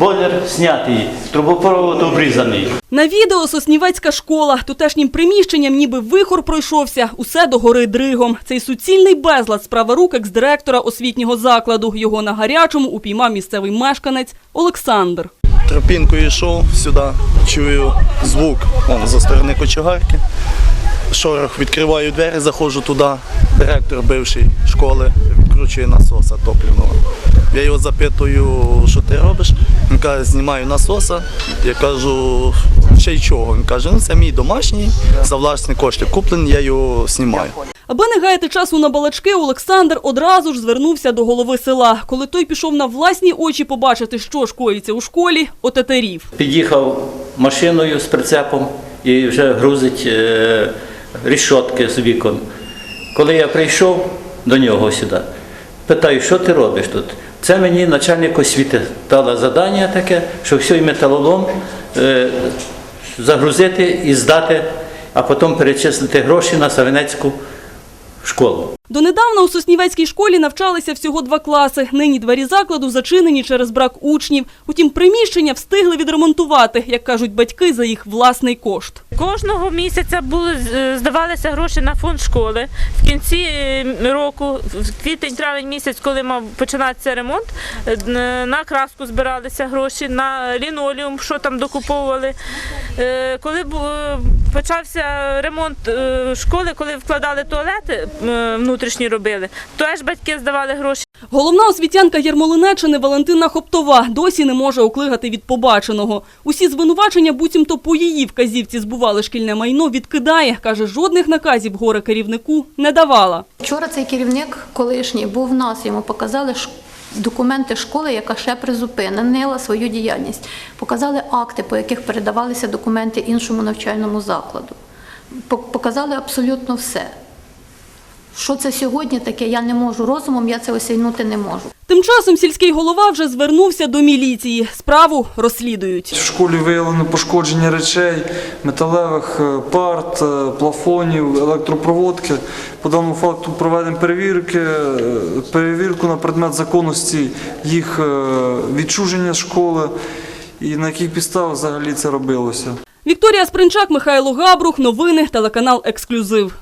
бойлер знятий, трубопровод обрізаний. На відео Соснівецька школа. Тутешнім приміщенням ніби вихор пройшовся. Усе догори дригом. Цей суцільний безлад справа рук екс-директора освітнього закладу. Його на гарячому упіймав місцевий мешканець Олександр. Тропінкою йшов сюди, чую звук вон, зі сторони кочегарки. Шорох, відкриваю двері, заходжу туди. Директор бившої школи відкручує насоса топливного. Я його запитую, що ти робиш. Він знімаю насоса. Я кажу, ще й чого? Він каже, ну це мій домашній, за власні кошти куплений, я його знімаю. Аби не гаяти часу на балачки, Олександр одразу ж звернувся до голови села. Коли той пішов на власні очі побачити, що ж коїться у школі, отетерів. Під'їхав машиною з прицепом і вже грузить е, рішотки з вікон. Коли я прийшов до нього сюди, питаю, що ти робиш тут? Це мені начальник освіти дала завдання таке, що всій металолом е, загрузити і здати, а потім перечислити гроші на Савинецьку школу. Донедавна у Соснівецькій школі навчалися всього два класи. Нині двері закладу зачинені через брак учнів. Утім, приміщення встигли відремонтувати, як кажуть батьки, за їх власний кошт. Кожного місяця були е, здавалися гроші на фонд школи. В кінці е, року, в квітень-травень місяць, коли мав починатися ремонт, е, на краску збиралися гроші, на лінолеум, що там докуповували. Коли почався ремонт е, школи, коли вкладали туалети е, внутрішні робили, теж батьки здавали гроші. Головна освітянка Єрмолинеччини Валентина Хоптова досі не може оклигати від побаченого. Усі звинувачення буцімто по її вказівці збували шкільне майно, відкидає. Каже, жодних наказів горе керівнику не давала. Вчора цей керівник колишній був в нас, йому показали документи школи, яка ще призупинила свою діяльність. Показали акти, по яких передавалися документи іншому навчальному закладу. Показали абсолютно все. Що це сьогодні таке, я не можу розумом, я це осягнути не можу. Тим часом сільський голова вже звернувся до міліції. Справу розслідують. В школі виявлено пошкодження речей, металевих е, парт, е, плафонів, електропроводки. По даному факту проведемо перевірки, е, перевірку на предмет законності їх відчуження школи і на яких підставах взагалі це робилося. Вікторія Спринчак, Михайло Габрух. Новини, телеканал Ексклюзив.